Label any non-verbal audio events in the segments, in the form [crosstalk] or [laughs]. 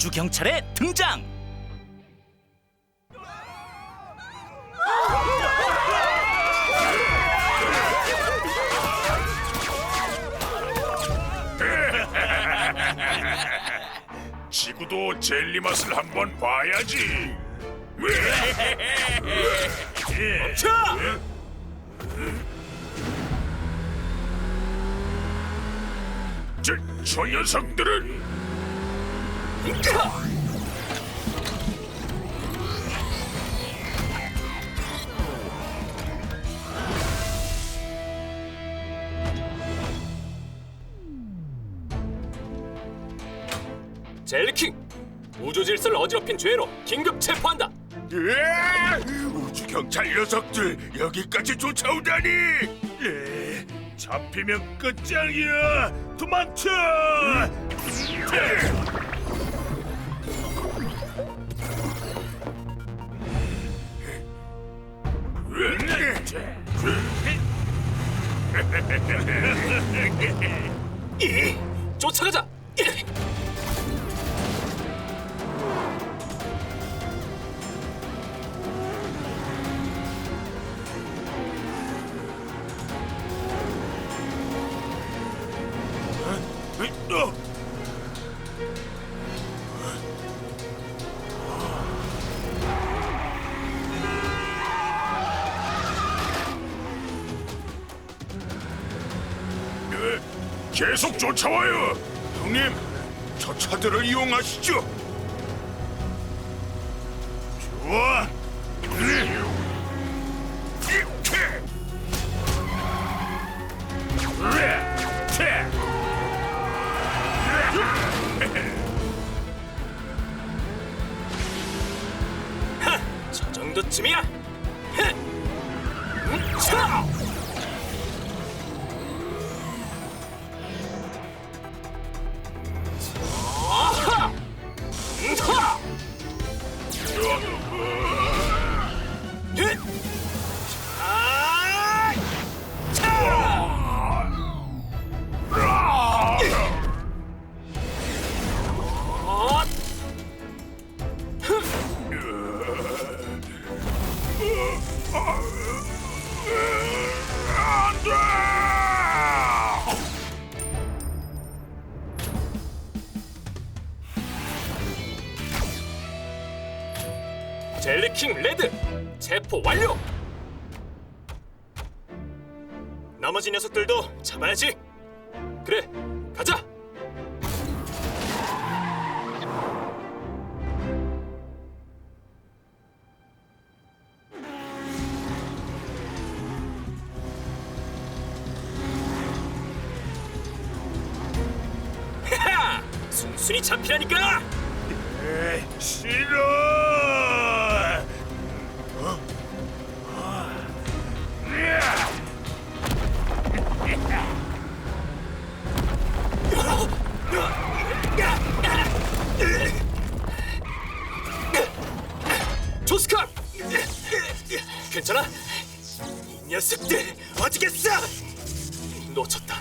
우주 경찰의 등장. [laughs] 지구도 젤리 맛을 한번 봐야지. 자, 저, 저 녀석들은 젤리킹 우주 질서를 어지럽힌 죄로 긴급 체포한다. 으아! 우주 경찰 녀석들 여기까지 쫓아오다니. 에, 잡히면 끝장이야. 도망쳐. 쫓아가자. 계속 쫓아와요. 형님, 저 차들을 이용하시죠. 좋아. 저 정도쯤이야. 젤리킹 레드 체포 완료. 나머지 녀석들도 잡아야지. 그래, 가자. [laughs] 순순히 잡히라니까. 싫어! 어? 이 녀석들 어디겠어? 놓쳤다.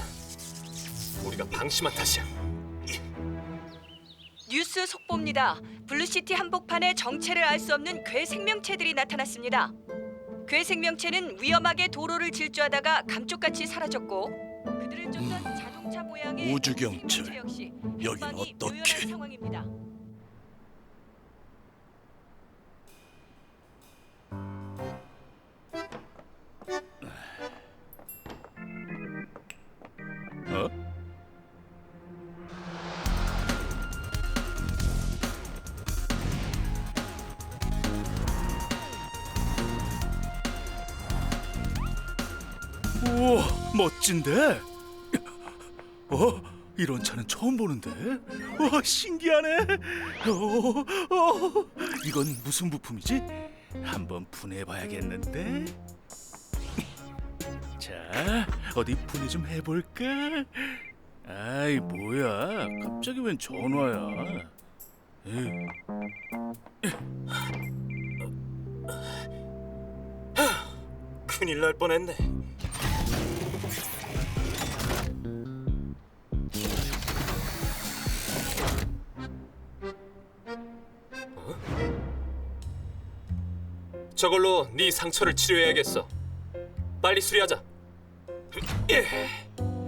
우리가 방심한 탓이야. 뉴스 속보입니다. 블루시티 한복판에 정체를 알 수 없는 괴 생명체들이 나타났습니다. 괴 생명체는 위험하게 도로를 질주하다가 감쪽같이 사라졌고 그들을 쫓던 자동차 모양의 우주 경찰, 여긴 어떻게? 상황입니다. 멋진데? 어? 이런 차는 처음 보는데? 와, 신기하네. 어, 어, 이건 무슨 부품이지? 한번 분해봐야겠는데. 자, 어디 분해 좀 해볼까? 아이, 뭐야? 갑자기 웬 전화야? 에이, 큰일 날 뻔했네. 저걸로 네 상처를 치료해야겠어. 빨리 수리하자.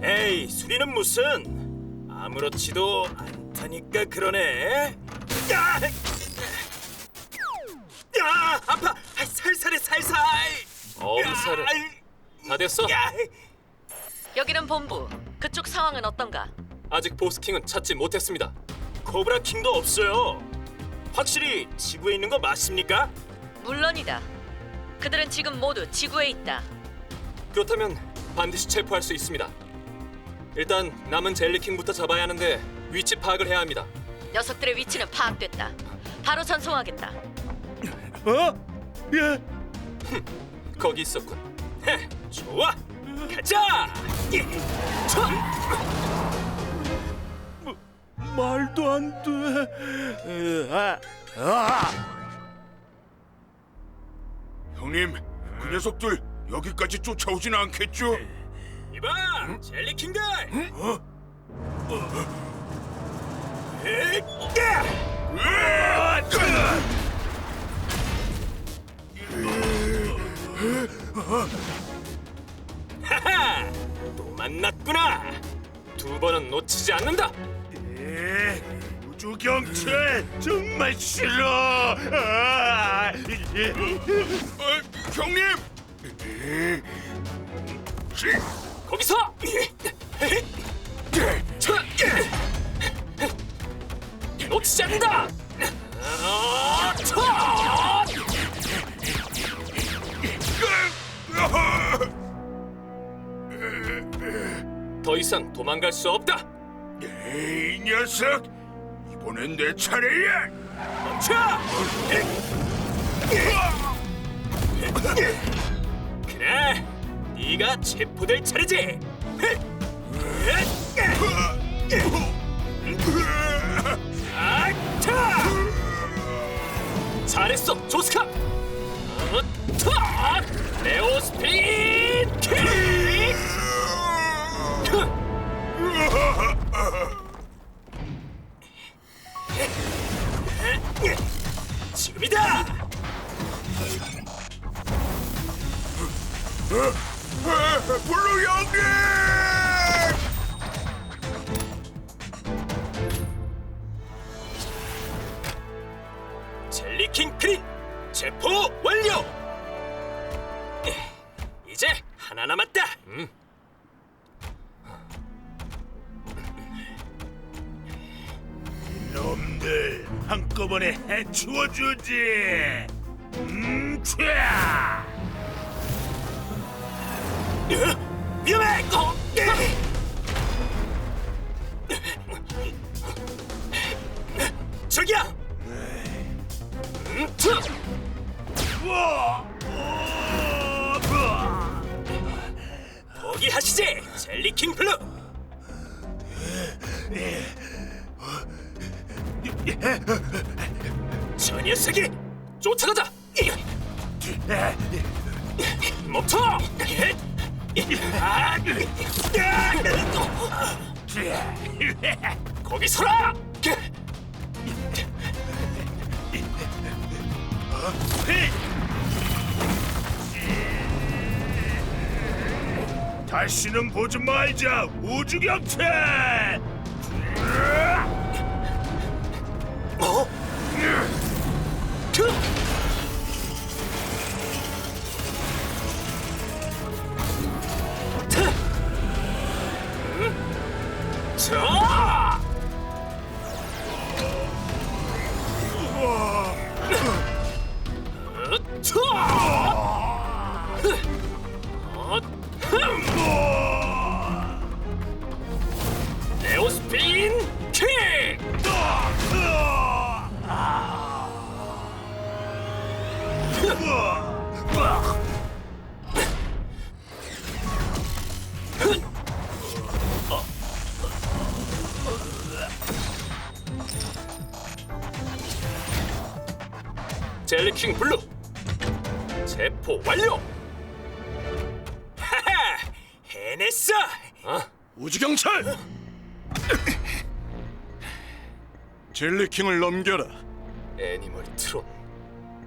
에이 수리는 무슨 아무렇지도 않다니까 그러네. 야, 야 아파 아, 살살해 살살. 엄살을. 다 됐어? 야, 여기는 본부. 그쪽 상황은 어떤가? 아직 보스킹은 찾지 못했습니다. 코브라 킹도 없어요. 확실히 지구에 있는 거 맞습니까? 물론이다. 그들은 지금 모두 지구에 있다. 그렇다면 반드시 체포할 수 있습니다. 일단 남은 젤리킹부터 잡아야 하는데 위치 파악을 해야 합니다. 녀석들의 위치는 파악됐다. 바로 전송하겠다. 어? 예. 거기 있었군. 헤, 좋아, 가자. 예, 저, 말도 안 돼. 으, 아, 아. 형님, 그 녀석들 여기까지 쫓아오진 않겠죠? 이봐, 젤리킹들. 어? 하하, 또 만났구나. 두 번은 놓치지 않는다. 에, 우주 경찰 정말 싫어. 아, 예. 어, 형님. 거기서! 놓치지 않는다. 더 이상 도망갈 수 없다. 이 녀석 이번엔 내 차례야. 멈춰. 그래, 네가 체포될 차례지. 잘했어, 조스카. 블루 형님! 젤리킹 크린 체포 완료. 이제 하나 남았다. 음. 놈들 한꺼번에 해치워 주지. 음, 차. 위험해. 어, 저기야. 음. 포기하시지, 젤리킹 블루. 저 녀석이 쫓아가자. 멈춰! 아, 거기 서라! 다시는 보지 말자 우주경찰! 젤리킹 블루. 체포 완료. 하하! 해냈어! 어? 우주경찰. 젤리킹을 넘겨라. 애니멀 트론.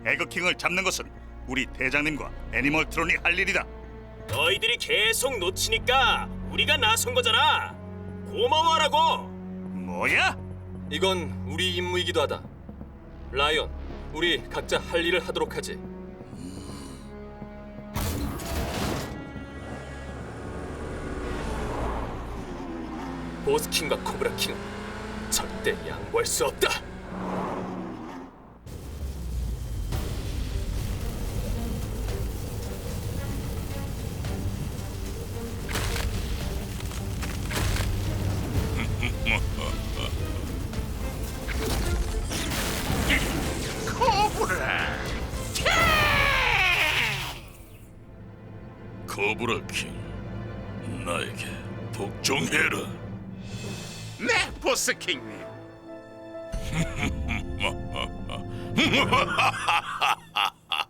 에그킹을 잡는 것은 우리 대장님과 애니멀트론이 할 일이다. 너희들이 계속 놓치니까 우리가 나선 거잖아. 고마워하라고. 뭐야? 이건 우리 임무이기도 하다. 라이언, 우리 각자 할 일을 하도록 하지. 보스킹과 코브라킹은 절대 양보할 수 없다. 거브라 킹, 나에게 복종해라. 네, 보스 킹님. [laughs]